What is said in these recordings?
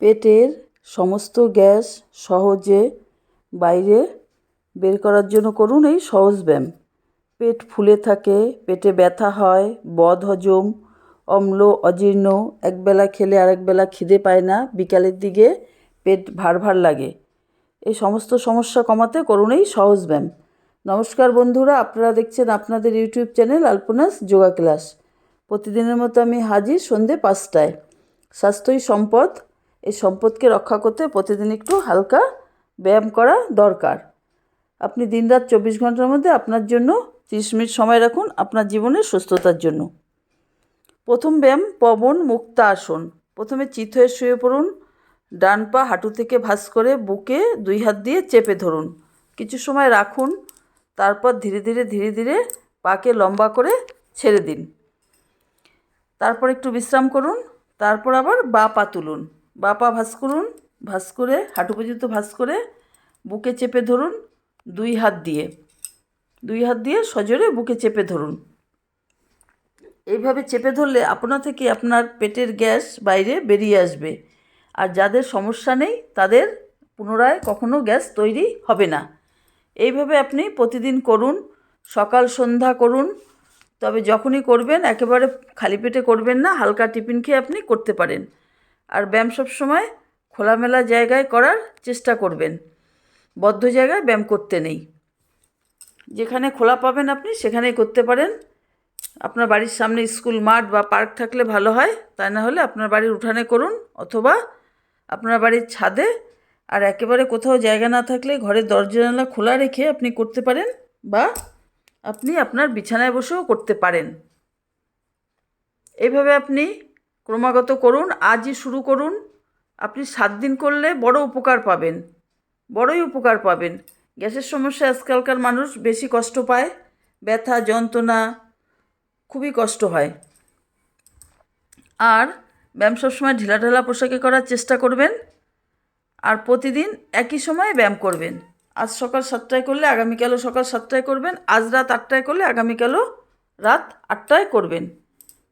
পেটের সমস্ত গ্যাস সহজে বাইরে বের করার জন্য করুন এই সহজ ব্যায়াম। পেট ফুলে থাকে, পেটে ব্যথা হয়, বদ হজম, অম্ল, অজীর্ণ, একবেলা খেলে আরেকবেলা খিদে পায় না, বিকালের দিকে পেট ভার ভার লাগে। এই সমস্ত সমস্যা কমাতে করুন এই সহজ ব্যায়াম। নমস্কার বন্ধুরা, আপনারা দেখছেন আপনাদের ইউটিউব চ্যানেল আলপনাস যোগা ক্লাস। প্রতিদিনের মতো আমি হাজির সন্ধে পাঁচটায়। স্বাস্থ্যই সম্পদ এই সম্পদকে রক্ষা করতে প্রতিদিন একটু হালকা ব্যায়াম করা দরকার। আপনি দিনরাত চব্বিশ ঘণ্টার মধ্যে আপনার জন্য তিরিশ মিনিট সময় রাখুন আপনার জীবনের সুস্থতার জন্য। প্রথম ব্যায়াম, পবন, মুক্তা আসন। প্রথমে চিত হয়ে শুয়ে পড়ুন, ডান পা হাঁটু থেকে ভাঁজ করে বুকে দুই হাত দিয়ে চেপে ধরুন। কিছু সময় রাখুন, তারপর ধীরে ধীরে ধীরে ধীরে পাকে লম্বা করে ছেড়ে দিন। তারপর একটু বিশ্রাম করুন, তারপর আবার বা পা তুলুন। বা পা ভাঁজ করুন, ভাঁজ করে, হাঁটু পর্যন্ত ভাঁজ করে বুকে চেপে ধরুন, দুই হাত দিয়ে। দুই হাত দিয়ে সজোরে বুকে চেপে ধরুন। এইভাবে চেপে ধরলে আপনা থেকে আপনার পেটের গ্যাস বাইরে বেরিয়ে আসবে। আর যাদের সমস্যা নেই, তাদের পুনরায় কখনো গ্যাস তৈরি হবে না। এইভাবে আপনি প্রতিদিন করুন, সকাল সন্ধ্যা করুন। তবে যখনই করবেন, একেবারে খালি পেটে করবেন না, হালকা টিফিন খেয়ে আপনি করতে পারেন। আর ব্যায়াম সবসময় খোলামেলা জায়গায় করার চেষ্টা করবেন। বদ্ধ জায়গায় ব্যায়াম করতে নেই। যেখানে খোলা পাবেন আপনি, সেখানেই করতে পারেন। আপনার বাড়ির সামনে স্কুল মাঠ বা পার্ক থাকলে ভালো হয় তাই না হলে আপনার বাড়ির উঠানে করুন অথবা আপনার বাড়ির ছাদে। আর একেবারে কোথাও জায়গা না থাকলে ঘরের দরজা জানলা খোলা রেখে আপনি করতে পারেন বা আপনি আপনার বিছানায় বসেও করতে পারেন। এইভাবে আপনি ক্রমাগত করুন, আজই শুরু করুন। আপনি সাত দিন করলে বড় উপকার পাবেন। বড়ই উপকার পাবেন। গ্যাসের সমস্যা আজকালকার মানুষ বেশি কষ্ট পায়। ব্যথা, যন্ত্রণা খুবই কষ্ট হয়। আর ব্যায়াম সবসময় ঢিলাঢালা পোশাকে করার চেষ্টা করবেন। আর প্রতিদিন একই সময়ে ব্যায়াম করবেন। আজ সকাল সাতটায় করলে আগামীকালও সকাল সাতটায় করবেন। আজ রাত আটটায় করলে আগামীকালও রাত আটটায় করবেন।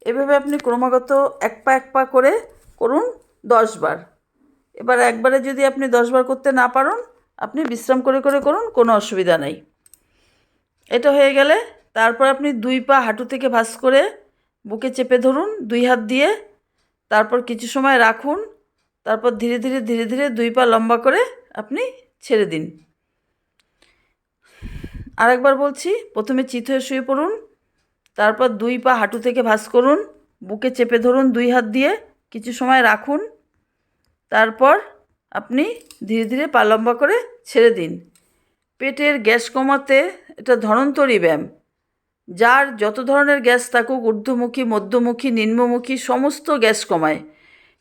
এভাবে আপনি ক্রমাগত এক পা এক পা করে করুন দশ বার। এবার একবারে যদি আপনি দশ বার করতে না পারেন, আপনি বিশ্রাম করে করে করুন, কোনো অসুবিধা নেই। এটা হয়ে গেলে তারপর আপনি দুই পা হাঁটু থেকে ভাঁজ করে বুকে চেপে ধরুন, দুই হাত দিয়ে, তারপর কিছু সময় রাখুন, তারপর ধীরে ধীরে ধীরে ধীরে দুই পা লম্বা করে আপনি ছেড়ে দিন। আরেকবার বলছি, প্রথমে চিত হয়ে শুয়ে পড়ুন তারপর দুই পা হাঁটু থেকে ভাঁজ করুন, বুকে চেপে ধরুন দুই হাত দিয়ে, কিছু সময় রাখুন। তারপর আপনি ধীরে ধীরে পা লম্বা করে ছেড়ে দিন। পেটের গ্যাস কমাতে এটা ধরন্তরী ব্যায়াম। যার যত ধরনের গ্যাস থাকুক, ঊর্ধ্বমুখী, মধ্যমুখী, নিম্নমুখী, সমস্ত গ্যাস কমায়।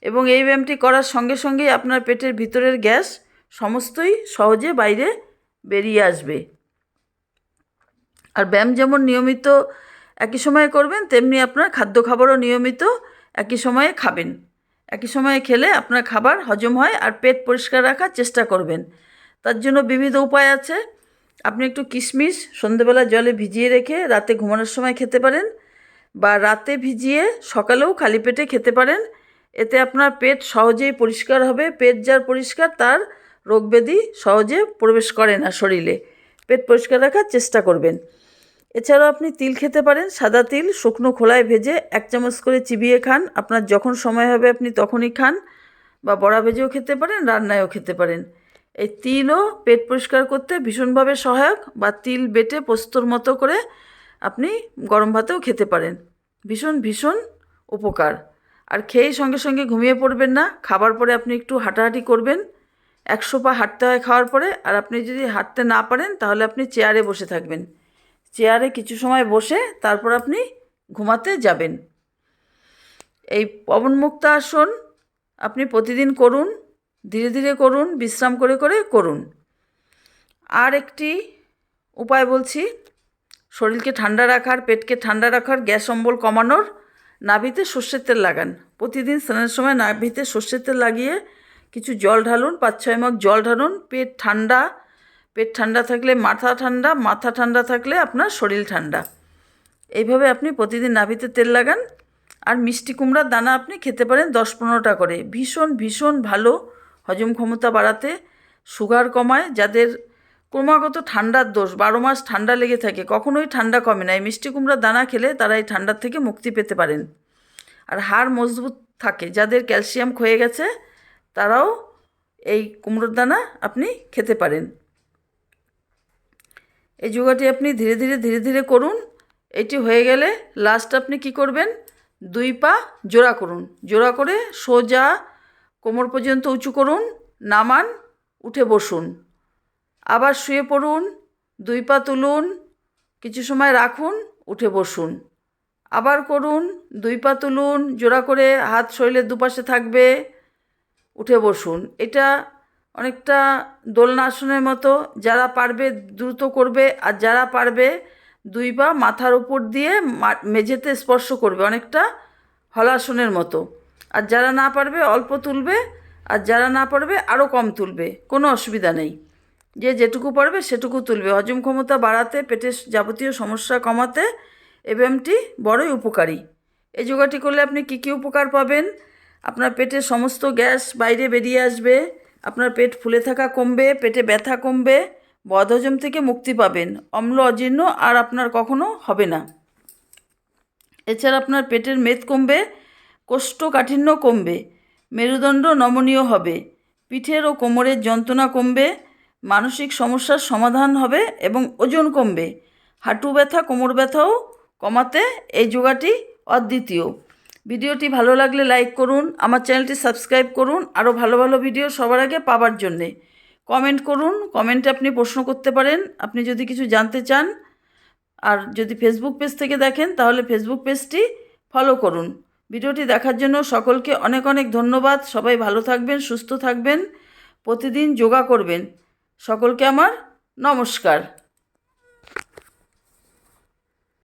এবং এই ব্যায়ামটি করার সঙ্গে সঙ্গেই আপনার পেটের ভিতরের গ্যাস সমস্তই সহজে বাইরে বেরিয়ে আসবে। আর ব্যায়াম যেমন নিয়মিত একই সময়ে করবেন, তেমনি আপনার খাদ্য খাবারও নিয়মিত একই সময়ে খাবেন। একই সময়ে খেলে আপনার খাবার হজম হয় আর পেট পরিষ্কার রাখার চেষ্টা করবেন। তার জন্য বিবিধ উপায় আছে। আপনি একটু কিশমিশ সন্ধেবেলা জলে ভিজিয়ে রেখে রাতে ঘুমানোর সময় খেতে পারেন বা রাতে ভিজিয়ে সকালেও খালি পেটে খেতে পারেন। এতে আপনার পেট সহজেই পরিষ্কার হবে। পেট যার পরিষ্কার, তার রোগব্যাধি সহজে প্রবেশ করে না শরীরে। পেট পরিষ্কার রাখার চেষ্টা করবেন। এছাড়াও আপনি তিল খেতে পারেন, সাদা তিল, শুকনো খোলায় ভেজে এক চামচ করে চিবিয়ে খান। আপনার যখন সময় হবে আপনি তখনই খান বা বড়া ভেজেও খেতে পারেন, রান্নায়ও খেতে পারেন। এই তিলও পেট পরিষ্কার করতে ভীষণভাবে সহায়ক বা তিল বেটে পোস্তর মতো করে আপনি গরম ভাতেও খেতে পারেন। ভীষণ ভীষণ উপকার। আর খেয়েই সঙ্গে সঙ্গে ঘুমিয়ে পড়বেন না। খাবার পরে আপনি একটু হাঁটাহাঁটি করবেন। একশো পা হাঁটতে হয় খাওয়ার পরে। আর আপনি যদি হাঁটতে না পারেন তাহলে আপনি চেয়ারে বসে থাকবেন। চেয়ারে কিছু সময় বসে তারপর আপনি ঘুমাতে যাবেন। এই পবনমুক্ত আসন আপনি প্রতিদিন করুন, ধীরে ধীরে করুন, বিশ্রাম করে করে করুন। আর একটি উপায় বলছি, শরীরকে ঠান্ডা রাখার, পেটকে ঠান্ডা রাখার, গ্যাস অম্বল কমানোর, নাভিতে সর্ষের তেল লাগান। প্রতিদিন স্নানের সময় নাভিতে সর্ষের তেল লাগিয়ে কিছু জল ঢালুন, পাঁচ ছয় মগ জল ঢালুন, পেট ঠান্ডা পেট ঠান্ডা থাকলে মাথা ঠান্ডা মাথা ঠান্ডা থাকলে আপনার শরীর ঠান্ডা। এইভাবে আপনি প্রতিদিন নাভিতে তেল লাগান আর মিষ্টি কুমড়ার দানা আপনি খেতে পারেন দশ পনেরোটা করে। ভীষণ ভীষণ ভালো হজম ক্ষমতা বাড়াতে, সুগার কমায়, যাদের ক্রমাগত ঠান্ডার দোষ, বারো মাস ঠান্ডা লেগে থাকে, কখনোই ঠান্ডা কমে না। এই মিষ্টি কুমড়ার দানা খেলে তারা এই ঠান্ডার থেকে মুক্তি পেতে পারেন। আর হাড় মজবুত থাকে, যাদের ক্যালসিয়াম ক্ষয়ে গেছে, তারাও এই কুমড়োর দানা আপনি খেতে পারেন। এই যোগাটি আপনি ধীরে ধীরে ধীরে ধীরে করুন। এটি হয়ে গেলে লাস্ট আপনি কি করবেন? দুই পা জোড়া করুন। জোড়া করে সোজা কোমর পর্যন্ত উঁচু করুন, নামান, উঠে বসুন। আবার শুয়ে পড়ুন, দুই পা তুলুন, কিছু সময় রাখুন, উঠে বসুন। আবার করুন, দুই পা তুলুন, জোড়া করে হাত শরীরের দুপাশে থাকবে, উঠে বসুন। এটা অনেকটা দোলনা আসনের মতো, যারা পারবে দ্রুত করবে আর যারা পারবে দুই পা মাথার উপর দিয়ে মেঝেতে স্পর্শ করবে অনেকটা হলাসনের মতো। আর যারা না পারবে অল্প তুলবে, আর যারা না পারবে আরও কম তুলবে, কোনো অসুবিধা নেই। যে যেটুকু পারবে সেটুকু তুলবে। হজম ক্ষমতা বাড়াতে, পেটের যাবতীয় সমস্যা কমাতে এবিএমটি বড়ই উপকারী। এই যোগাটি করলে আপনি কী কী উপকার পাবেন? আপনার পেটের সমস্ত গ্যাস বাইরে বেরিয়ে আসবে। আপনার পেট ফুলে থাকা কমবে, পেটে ব্যথা কমবে, বদহজম থেকে মুক্তি পাবেন। অম্ল, অজীর্ণ আর আপনার কখনো হবে না। এছাড়া আপনার পেটের মেদ কমবে, কোষ্ঠকাঠিন্য কমবে, মেরুদণ্ড নমনীয় হবে, পিঠের ও কোমরের যন্ত্রণা কমবে, মানসিক সমস্যার সমাধান হবে এবং ওজন কমবে। হাঁটু ব্যথা, কোমর ব্যথাও কমাতে এই যোগাটি অদ্বিতীয়। ভিডিওটি ভালো লাগলে লাইক করুন, আমার চ্যানেলটি সাবস্ক্রাইব করুন, আরও ভালো ভালো ভিডিও সবার আগে পাবার জন্যে। কমেন্ট করুন, কমেন্টে আপনি প্রশ্ন করতে পারেন, আপনি যদি কিছু জানতে চান, আর যদি ফেসবুক পেজ থেকে দেখেন, তাহলে ফেসবুক পেজটি ফলো করুন। ভিডিওটি দেখার জন্য সকলকে অনেক অনেক ধন্যবাদ, সবাই ভালো থাকবেন, সুস্থ থাকবেন, প্রতিদিন যোগা করবেন। সকলকে আমার নমস্কার।